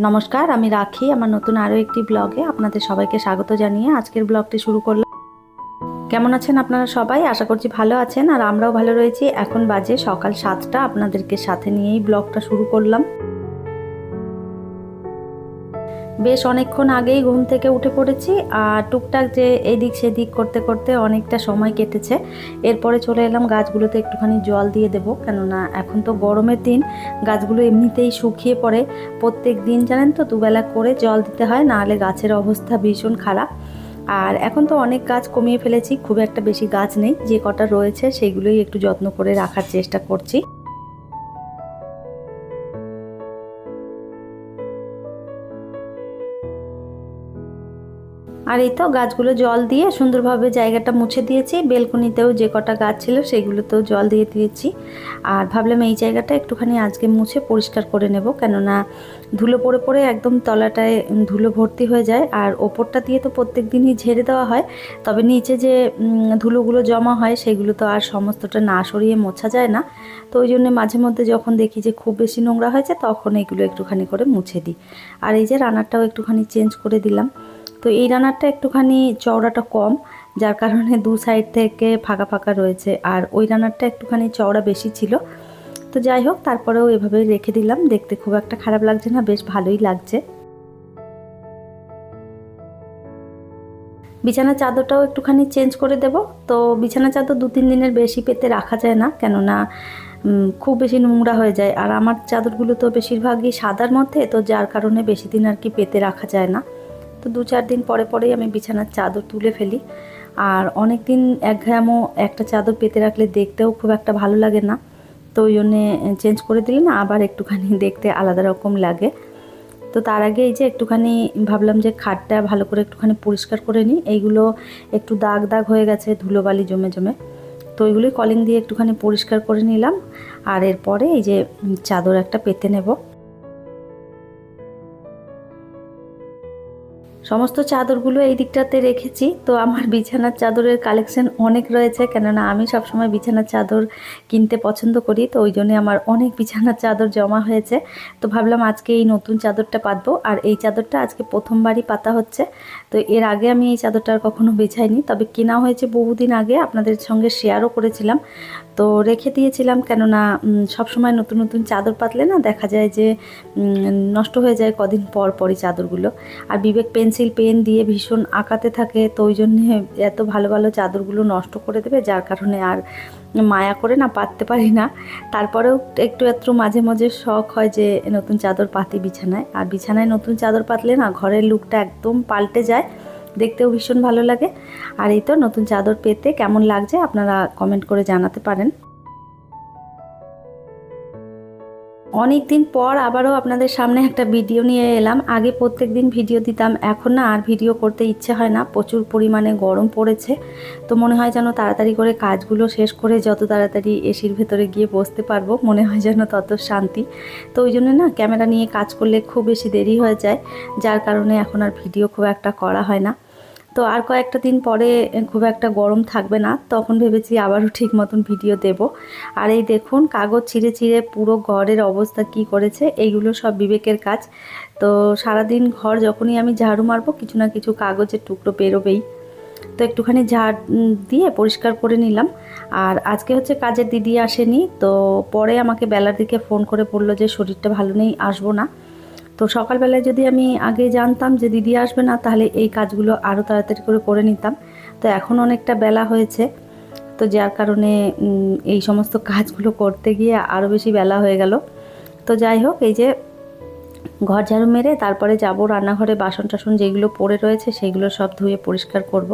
নমস্কার, আমি রাখি। আমার নতুন আরও একটি ব্লগে আপনাদের সবাইকে স্বাগত জানিয়ে আজকের ব্লগটি শুরু করলাম। কেমন আছেন আপনারা সবাই? আশা করছি ভালো আছেন। আর আমরাও ভালো রয়েছি। এখন বাজে সকাল সাতটা। আপনাদেরকে সাথে নিয়েই ব্লগটা শুরু করলাম। বেশ অনেকক্ষণ আগেই ঘুম থেকে উঠে পড়েছি আর টুকটাক যে এদিক সেদিক করতে করতে অনেকটা সময় কেটেছে। এরপরে চলে এলাম গাছগুলোতে একটুখানি জল দিয়ে দেবো। কেননা এখন তো গরমের দিন, গাছগুলো এমনিতেই শুকিয়ে পড়ে। প্রত্যেক দিন জানেন তো, দুবেলা করে জল দিতে হয়, নাহলে গাছের অবস্থা ভীষণ খারাপ। আর এখন তো অনেক গাছ কমিয়ে ফেলেছি, খুব একটা বেশি গাছ নেই, যে কটা রয়েছে সেগুলোই একটু যত্ন করে রাখার চেষ্টা করছি। আর এই তো গাছগুলো জল দিয়ে সুন্দরভাবে জায়গাটা মুছে দিয়েছি। বেলকনিতেও যে কটা গাছ ছিল সেগুলোতেও জল দিয়ে দিয়েছি। আর ভাবলাম এই জায়গাটা একটুখানি আজকে মুছে পরিষ্কার করে নেব। কেননা ধুলো পড়ে পড়ে একদম তলাটায় ধুলো ভর্তি হয়ে যায়। আর ওপরটা দিয়ে তো প্রত্যেক দিনই ঝেড়ে দেওয়া হয়। তবে নিচে যে ধুলোগুলো জমা হয় সেগুলো তো আর সমস্তটা না সরিয়ে মোছা যায় না। তো ওই জন্য মাঝে মধ্যে যখন দেখি যে খুব বেশি নোংরা হয়েছে তখন এগুলো একটুখানি করে মুছে দিই। আর এই যে রান্নাটাও একটুখানি চেঞ্জ করে দিলাম। তো এই রানারটা একটুখানি চওড়াটা কম, যার কারণে দু সাইড থেকে ফাঁকা ফাঁকা রয়েছে। আর ওই রানারটা একটুখানি চওড়া বেশি ছিল। তো যাই হোক, তারপরেও এভাবে রেখে দিলাম। দেখতে খুব একটা খারাপ লাগছে না, বেশ ভালোই লাগছে। বিছানা চাদরটাও একটুখানি চেঞ্জ করে দেব। তো বিছানা চাদর দু তিন দিনের বেশি পেতে রাখা যায় না, কেননা খুব বেশি নোংরা হয়ে যায়। আর আমার চাদরগুলো তো বেশিরভাগই সাদার মধ্যে, তো যার কারণে বেশি দিন আর কি পেতে রাখা যায় না। তো দু চার দিন পরে পরেই আমি বিছানার চাদর তুলে ফেলি। আর অনেক দিন একঘেয়ামো একটা চাদর পেতে রাখলে দেখতেও খুব একটা ভালো লাগে না। তো ওই জন্যে চেঞ্জ করে দিলে না আবার একটুখানি দেখতে আলাদা রকম লাগে। তো তার আগে এই যে একটুখানি ভাবলাম যে খাটটা ভালো করে একটুখানি পরিষ্কার করে নিই। এইগুলো একটু দাগ দাগ হয়ে গেছে, ধুলোবালি জমে জমে। তো ওইগুলোই কলিং দিয়ে একটুখানি পরিষ্কার করে নিলাম। আর এরপরে এই যে চাদর একটা পেতে নেব। সমস্ত চাদরগুলো এই দিকটাতে রেখেছি। তো আমার বিছানার চাদরের কালেকশন অনেক রয়েছে, কেননা আমি সবসময় বিছানার চাদর কিনতে পছন্দ করি, তো ওই জন্যে আমার অনেক বিছানার চাদর জমা হয়েছে। তো ভাবলাম আজকে এই নতুন চাদরটা পাতবো, আর এই চাদরটা আজকে প্রথমবারই পাতা হচ্ছে। তো এর আগে আমি এই চাদরটা আর কখনো বেছাইনি, তবে কেনা হয়েছে বহুদিন আগে, আপনাদের সঙ্গে শেয়ারও করেছিলাম। তো রেখে দিয়েছিলাম, কেননা সবসময় নতুন নতুন চাদর পাতলে না দেখা যায় যে নষ্ট হয়ে যায় কদিন পর পরই চাদরগুলো। আর বিবেক পেন্সিল, পেন দিয়ে ভীষণ আঁকাতে থাকে, তো ওই জন্যে এত ভালো ভালো চাদরগুলো নষ্ট করে দেবে, যার কারণে আর মায়া করে না পাততে পারি না। তারপরেও একটু একটু মাঝে মাঝে শখ হয় যে নতুন চাদর পাতি বিছানায়। আর বিছানায় নতুন চাদর পাতলে না ঘরের লুকটা একদম পাল্টে যায়, দেখতেও ভীষণ ভালো লাগে। আর এই তো নতুন চাদর পেতে কেমন লাগছে আপনারা কমেন্ট করে জানাতে পারেন। অনেক দিন পর আবারও আপনাদের সামনে একটা ভিডিও নিয়ে এলাম। আগে প্রত্যেক দিন ভিডিও দিতাম, এখন না আর ভিডিও করতে ইচ্ছে হয় না। প্রচুর পরিমাণে গরম পড়েছে। তো মনে হয় যেন তাড়াতাড়ি করে কাজগুলো শেষ করে যত তাড়াতাড়ি এসির ভেতরে গিয়ে বসতে পারব, মনে হয় যেন তত শান্তি। তো ওই জন্য না ক্যামেরা নিয়ে কাজ করলে খুব বেশি দেরি হয়ে যায়। যার কারণে এখন আর ভিডিও খুব একটা করা হয় না। তো আর কয়েকটা দিন পরে খুব একটা গরম থাকবে না, তখন ভেবেছি আবারও ঠিক মতন ভিডিও দেব। আর এই দেখুন, কাগজ ছিঁড়ে ছিঁড়ে পুরো ঘরের অবস্থা কি করেছে, এইগুলো সব বিবেকের কাজ। তো সারাদিন ঘর যখনই আমি ঝাড়ু মারবো, কিছু না কিছু কাগজের টুকরো বেরোবেই। তো একটুখানি ঝাড় দিয়ে পরিষ্কার করে নিলাম। আর আজকে হচ্ছে কাজের দিদি আসেনি, তো পরে আমাকে বেলার দিকে ফোন করে বলল যে শরীরটা ভালো নেই, আসব না। তো সকালবেলায় যদি আমি আগে জানতাম যে দিদি আসবে না, তাহলে এই কাজগুলো আরও তাড়াতাড়ি করে করে নিতাম। তো এখন অনেকটা বেলা হয়েছে। তো যার কারণে এই সমস্ত কাজগুলো করতে গিয়ে আরও বেশি বেলা হয়ে গেল। তো যাই হোক, এই যে ঘর ঝাড়ু মেরে তারপরে যাব রান্নাঘরে বাসন টাসন যেগুলো পড়ে রয়েছে সেগুলো সব ধুয়ে পরিষ্কার করব।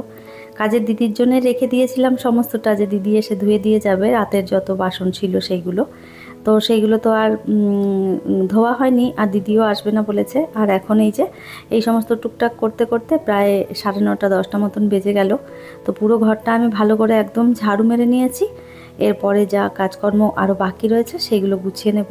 কাজের দিদির জন্য রেখে দিয়েছিলাম সমস্তটা যে দিদি এসে ধুয়ে দিয়ে যাবে, রাতের যত বাসন ছিল সেইগুলো তো সেইগুলো তো আর ধোয়া হয়নি, আর দিদিও আসবে না বলেছে। আর এখন এই যে, এই সমস্ত টুকটাক করতে করতে প্রায় সাড়ে নটা, দশটা মতন বেজে গেল। তো পুরো ঘরটা আমি ভালো করে একদম ঝাড়ু মেরে নিয়েছি। এরপরে যা কাজকর্ম আরও বাকি রয়েছে সেগুলো গুছিয়ে নেব।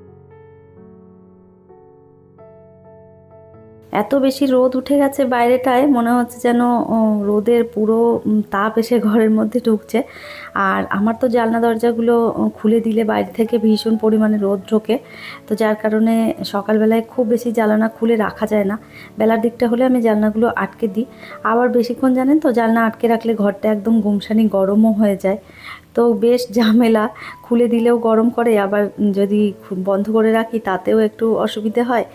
এত বেশি রোদ উঠে গেছে বাইরেটায়, মনে হচ্ছে যেন রোদের পুরো তাপ এসে ঘরের মধ্যে ঢুকছে। আর আমার তো জানলা দরজাগুলো খুলে দিলে বাইরে থেকে ভীষণ পরিমাণে রোদ ঢোকে। তো যার কারণে সকালবেলায় খুব বেশি জানলা খুলে রাখা যায় না। বেলার দিকটা হলে আমি জানলাগুলো আটকে দিই। আবার বেশিক্ষণ জানেন তো, জানলা আটকে রাখলে ঘরটা একদম গুমসানি গরমও হয়ে যায়। তো বেশ ঝামেলা, খুলে দিলেও গরম করে, আবার যদি বন্ধ করে রাখি তাতেও একটু অসুবিধে হয়।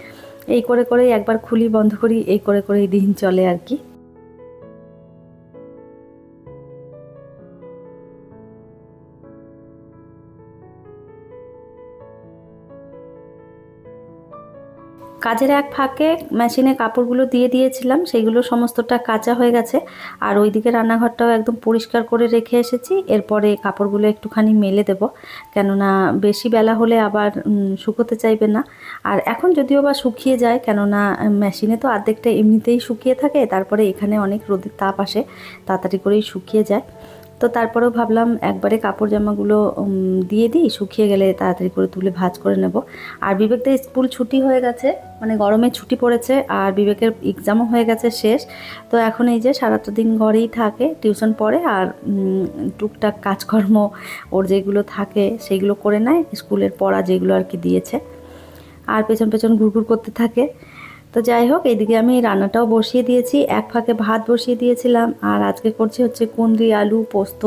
এই করে করেই একবার খুলি বন্ধ করি এই করে করেই দিন চলে আর কি। কাজের এক ফাঁকে মেশিনে কাপড়গুলো দিয়ে দিয়েছিলাম, সেইগুলো সমস্তটা কাঁচা হয়ে গেছে। আর ওইদিকে রান্নাঘরটাও একদম পরিষ্কার করে রেখে এসেছি। এরপরে কাপড়গুলো একটুখানি মেলে দেব, কেননা বেশি বেলা হলে আবার শুকোতে চাইবে না। আর এখন যদিও বা শুকিয়ে যায়, কেননা মেশিনে তো অর্ধেকটা এমনিতেই শুকিয়ে থাকে, তারপরে এখানে অনেক রোদের তাপ আসে, তাড়াতাড়ি করেই শুকিয়ে যায়। তো তারপরেও ভাবলাম একবারে কাপড় জামাগুলো দিয়ে দিই, শুকিয়ে গেলে তাড়াতাড়ি করে তুলে ভাজ করে নেব। আর বিবেকদের স্কুল ছুটি হয়ে গেছে মানে গরমে ছুটি পড়েছে, আর বিবেকের এক্সামও হয়ে গেছে শেষ। তো এখন এই যে সারাটা দিন ঘরেই থাকে, টিউশন পড়ে, আর টুকটাক কাজকর্ম, ওর যেগুলো থাকে সেইগুলো করে নেয়, স্কুলের পড়া যেগুলো আর কি দিয়েছে। আর পেছন পেছন ঘুরঘুর করতে থাকে। তো যাই হোক এইদিকে আমি রান্নাটাও বসিয়ে দিয়েছি, এক ফাঁকে ভাত বসিয়ে দিয়েছিলাম, আর আজকে করছি হচ্ছে কুন্দ্রি আলু, পোস্ত,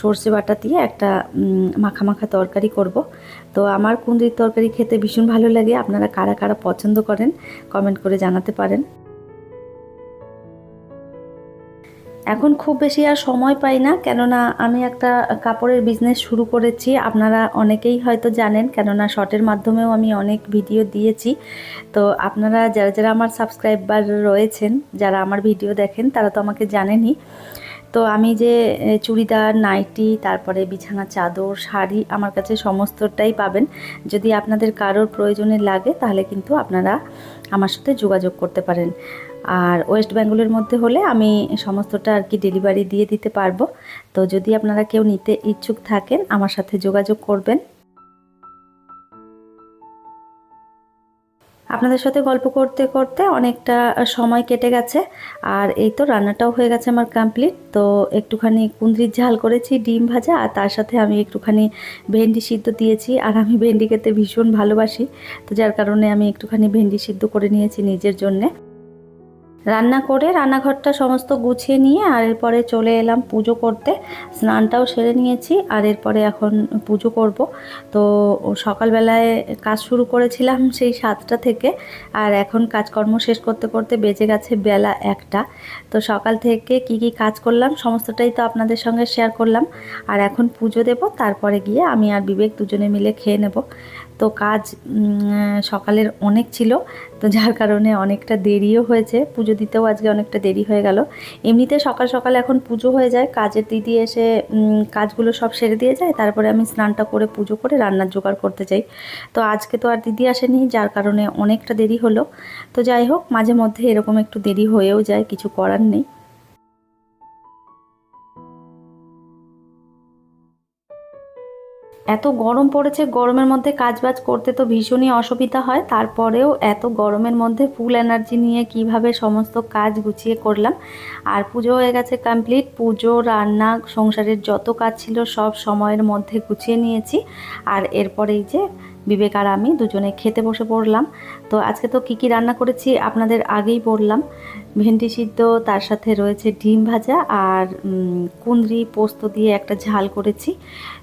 সর্ষে বাটা দিয়ে একটা মাখা মাখা তরকারি করব। তো আমার কুন্দ্রির তরকারি খেতে ভীষণ ভালো লাগে, আপনারা কারা কারা পছন্দ করেন, কমেন্ট করে জানাতে পারেন। এখন খুব বেশি আর সময় পাই না, কেননা আমি একটা কাপড়ের বিজনেস শুরু করেছি, আপনারা অনেকেই হয়তো জানেন, কেননা শর্টের মাধ্যমেও আমি অনেক ভিডিও দিয়েছি। তো আপনারা যারা যারা আমার সাবস্ক্রাইবার রয়েছেন, যারা আমার ভিডিও দেখেন, তারা তো আমাকে জানেনই। তো আমি যে চুড়িদার, নাইটি, তারপরে বিছানা চাদর, শাড়ি আমার কাছে সমস্তটাই পাবেন। যদি আপনাদের কারোর প্রয়োজনে লাগে, তাহলে কিন্তু আপনারা আমার সাথে যোগাযোগ করতে পারেন। আর ওয়েস্ট বেঙ্গলের মধ্যে হলে আমি সমস্তটা আর কি ডেলিভারি দিয়ে দিতে পারব। তো যদি আপনারা কেউ নিতে ইচ্ছুক থাকেন, আমার সাথে যোগাযোগ করবেন। আপনাদের সাথে গল্প করতে করতে অনেকটা সময় কেটে গেছে। আর এই তো রান্নাটাও হয়ে গেছে আমার কমপ্লিট তো একটুখানি কুন্দ্রির ঝাল করেছি, ডিম ভাজা, আর তার সাথে আমি একটুখানি ভেন্ডি সিদ্ধ দিয়েছি। আর আমি ভেন্ডি খেতে ভীষণ ভালোবাসি। তো যার কারণে আমি একটুখানি ভেন্ডি সিদ্ধ করে নিয়েছি নিজের জন্যে। রান্না করে রান্নাঘরটা সমস্ত গুছিয়ে নিয়ে আর এরপরে চলে এলাম পুজো করতে। স্নানটাও সেরে নিয়েছি আর এরপরে এখন পুজো করব। তো সকালবেলায় কাজ শুরু করেছিলাম সেই সাতটা থেকে আর এখন কাজকর্ম শেষ করতে করতে বেজে গেছে বেলা একটা। তো সকাল থেকে কি কি কাজ করলাম সমস্তটাই তো আপনাদের সঙ্গে শেয়ার করলাম। আর এখন পুজো দেব, তারপরে গিয়ে আমি আর বিবেক দুজনে মিলে খেয়ে নেব। তো কাজ সকালের অনেক ছিল, তো যার কারণে অনেকটা দেরিও হয়েছে। পুজো দিতেও আজকে অনেকটা দেরি হয়ে গেল। এমনিতে সকাল সকাল এখন পুজো হয়ে যায়, কাজের দিদি এসে কাজগুলো সব সেরে দিয়ে যায়, তারপরে আমি স্নানটা করে পুজো করে রান্নার জোগাড় করতে চাই তো আজকে তো আর দিদি আসেনি, যার কারণে অনেকটা দেরি হলো। তো যাই হোক, মাঝে মধ্যে এরকম একটু দেরি হয়েও যায়, কিছু করার নেই। এত গরম পড়েছে, গরমের মধ্যে কাজবাজ করতে তো ভীষণই অসুবিধা হয়। তারপরেও এত গরমের মধ্যে ফুল এনার্জি নিয়ে কীভাবে সমস্ত কাজ গুছিয়ে করলাম। আর পুজো হয়ে গেছে কমপ্লিট। পুজো, রান্না, সংসারের যত কাজ ছিল সব সময়ের মধ্যে গুছিয়ে নিয়েছি। আর এরপরেই যে বিবেক আর আমি দুজনে খেতে বসে পড়লাম। তো আজকে তো কী কী রান্না করেছি আপনাদের আগেই বললাম। ভেন্ডি সিদ্ধ, তার সাথে রয়েছে ডিম ভাজা আর কুঁদরি পোস্ত দিয়ে একটা ঝাল করেছি।